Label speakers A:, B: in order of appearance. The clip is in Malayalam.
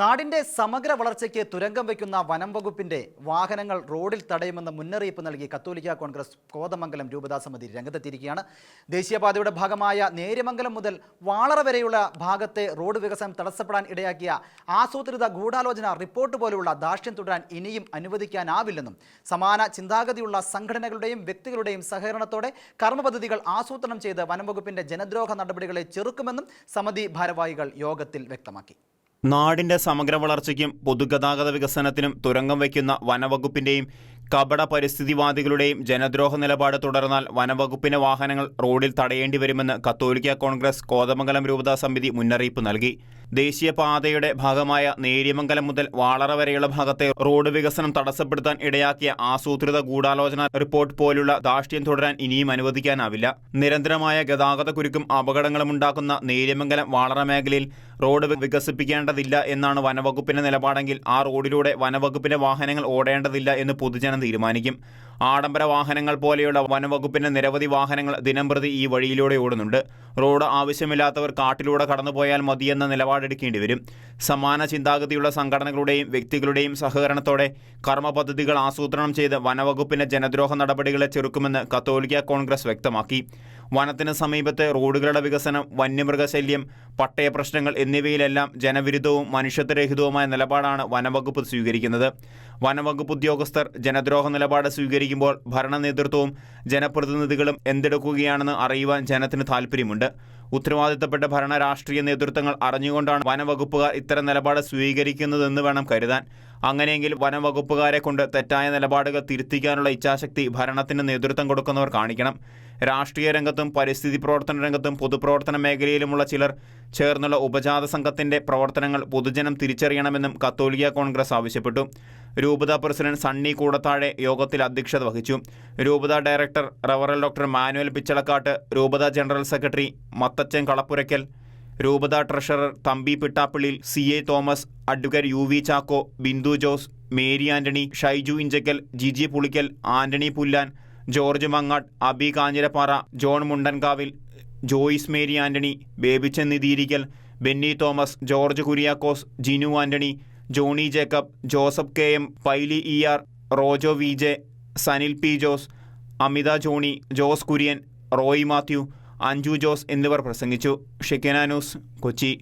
A: നാടിന്റെ സമഗ്ര വളർച്ചയ്ക്ക് തുരങ്കം വയ്ക്കുന്ന വനം വകുപ്പിന്റെ വാഹനങ്ങൾ റോഡിൽ തടയുമെന്ന മുന്നറിയിപ്പ് നൽകി കത്തോലിക്ക കോൺഗ്രസ് കോതമംഗലം രൂപതാ സമിതി രംഗത്തെത്തിയിരിക്കുകയാണ്. ദേശീയപാതയുടെ ഭാഗമായ നേര്യമംഗലം മുതൽ വാളറ വരെയുള്ള ഭാഗത്തെ റോഡ് വികസനം തടസ്സപ്പെടാൻ ഇടയാക്കിയ ആസൂത്രിത ഗൂഢാലോചന റിപ്പോർട്ട് പോലുള്ള ദാഷ്ട്യം തുടരാൻ ഇനിയും അനുവദിക്കാനാവില്ലെന്നും സമാന ചിന്താഗതിയുള്ള സംഘടനകളുടെയും വ്യക്തികളുടെയും സഹകരണത്തോടെ കർമ്മപദ്ധതികൾ ആസൂത്രണം ചെയ്ത് വനം വകുപ്പിന്റെ ജനദ്രോഹ നടപടികളെ ചെറുക്കുമെന്നും സമിതി ഭാരവാഹികൾ യോഗത്തിൽ വ്യക്തമാക്കി.
B: നാടിന്റെ സമഗ്ര വളർച്ചയ്ക്കും പൊതുഗതാഗത വികസനത്തിനും തുരങ്കം വയ്ക്കുന്ന വനവകുപ്പിന്റെയും കപട പരിസ്ഥിതിവാദികളുടെയും ജനദ്രോഹ നിലപാട് തുടർന്നാൽ വനവകുപ്പിന്റെ വാഹനങ്ങൾ റോഡിൽ തടയേണ്ടി വരുമെന്ന് കത്തോലിക്ക കോൺഗ്രസ് കോതമംഗലം രൂപതാ സമിതി മുന്നറിയിപ്പ് നൽകി. ദേശീയപാതയുടെ ഭാഗമായ നേര്യമംഗലം മുതൽ വാളറ വരെയുള്ള ഭാഗത്തെ റോഡ് വികസനം തടസ്സപ്പെടുത്താൻ ഇടയാക്കിയ ആസൂത്രിത ഗൂഢാലോചന റിപ്പോർട്ട് പോലുള്ള ധാർഷ്ട്യം തുടരാൻ ഇനിയും അനുവദിക്കാനാവില്ല. നിരന്തരമായ ഗതാഗത കുരുക്കും അപകടങ്ങളും ഉണ്ടാക്കുന്ന നേര്യമംഗലം വാളറ മേഖലയിൽ റോഡ് വികസിപ്പിക്കേണ്ടതില്ല എന്നാണ് വനവകുപ്പിന്റെ നിലപാടെങ്കിൽ ആ റോഡിലൂടെ വനവകുപ്പിന്റെ വാഹനങ്ങൾ ഓടേണ്ടതില്ല എന്ന് പൊതുജനം തീരുമാനിക്കും. ആഡംബര വാഹനങ്ങൾ പോലെയുള്ള വനവകുപ്പിന്റെ നിരവധി വാഹനങ്ങൾ ദിനംപ്രതി ഈ വഴിയിലൂടെ ഓടുന്നുണ്ട്. റോഡ് ആവശ്യമില്ലാത്തവർ കാട്ടിലൂടെ കടന്നുപോയാൽ മതിയെന്ന നിലപാടെടുക്കേണ്ടി വരും. സമാന ചിന്താഗതിയുള്ള സംഘടനകളുടെയും വ്യക്തികളുടെയും സഹകരണത്തോടെ കർമ്മ പദ്ധതികൾ ആസൂത്രണം ചെയ്ത് വനവകുപ്പിന്റെ ജനദ്രോഹ നടപടികളെ ചെറുക്കുമെന്ന് കത്തോലിക്ക കോൺഗ്രസ് വ്യക്തമാക്കി. വനത്തിന് സമീപത്തെ റോഡുകളുടെ വികസനം വന്യമൃഗശല്യം പട്ടയ പ്രശ്നങ്ങൾ എന്നിവയിലെല്ലാം ജനവിരുദ്ധവും മനുഷ്യത്വരഹിതവുമായ നിലപാടാണ് വനവകുപ്പ് സ്വീകരിക്കുന്നത്. വനവകുപ്പ് ഉദ്യോഗസ്ഥർ ജനദ്രോഹ നിലപാട് സ്വീകരിക്കുമ്പോൾ ഭരണ നേതൃത്വവും ജനപ്രതിനിധികളും എന്തെടുക്കുകയാണെന്ന് അറിയുവാൻ ജനത്തിന് താൽപ്പര്യമുണ്ട്. ഉത്തരവാദിത്തപ്പെട്ട ഭരണ രാഷ്ട്രീയ നേതൃത്വങ്ങൾ അറിഞ്ഞുകൊണ്ടാണ് വനവകുപ്പുകാർ ഇത്തരം നിലപാട് സ്വീകരിക്കുന്നതെന്ന് വേണം കരുതാൻ. അങ്ങനെയെങ്കിൽ വനവകുപ്പുകാരെ കൊണ്ട് തെറ്റായ നിലപാടുകൾ തിരുത്തിക്കാനുള്ള ഇച്ഛാശക്തി ഭരണത്തിന് നേതൃത്വം കൊടുക്കുന്നവർ കാണിക്കണം. രാഷ്ട്രീയ രംഗത്തും പരിസ്ഥിതി പ്രവർത്തന രംഗത്തും പൊതുപ്രവർത്തന മേഖലയിലുമുള്ള ചിലർ ചേർന്നുള്ള ഉപജാത സംഘത്തിന്റെ പ്രവർത്തനങ്ങൾ പൊതുജനം തിരിച്ചറിയണമെന്നും കത്തോലിക്ക കോൺഗ്രസ് ആവശ്യപ്പെട്ടു. രൂപത പ്രസിഡന്റ് സണ്ണി കൂടത്താഴെ യോഗത്തിൽ അധ്യക്ഷത വഹിച്ചു. രൂപത ഡയറക്ടർ റവറൽ ഡോക്ടർ മാനുവൽ പിച്ചളക്കാട്ട് രൂപത ജനറൽ സെക്രട്ടറി മത്തച്ചൻ കളപ്പുരയ്ക്കൽ രൂപത treasurer Thampi Pittappillil C A Thomas advocate U V Chacko Bindu Jose Mary Antony Shaiju Inchackal Jiji Pulickal Antony Pullan George Mangatt Abi Kanjirappara John Mundankavil Joyce Mary Antony Babychan Nithirickal Benny Thomas George Kuriakose Jinu Antony Johny Jacob Joseph K M Paili E R Rojo V J Sanil P Jose Amitha Johny Jose Kurian Roy Mathew Anju Jose എന്നിവർ പ്രസംഗിച്ചു. ഷെക്കന ന്യൂസ് കൊച്ചി.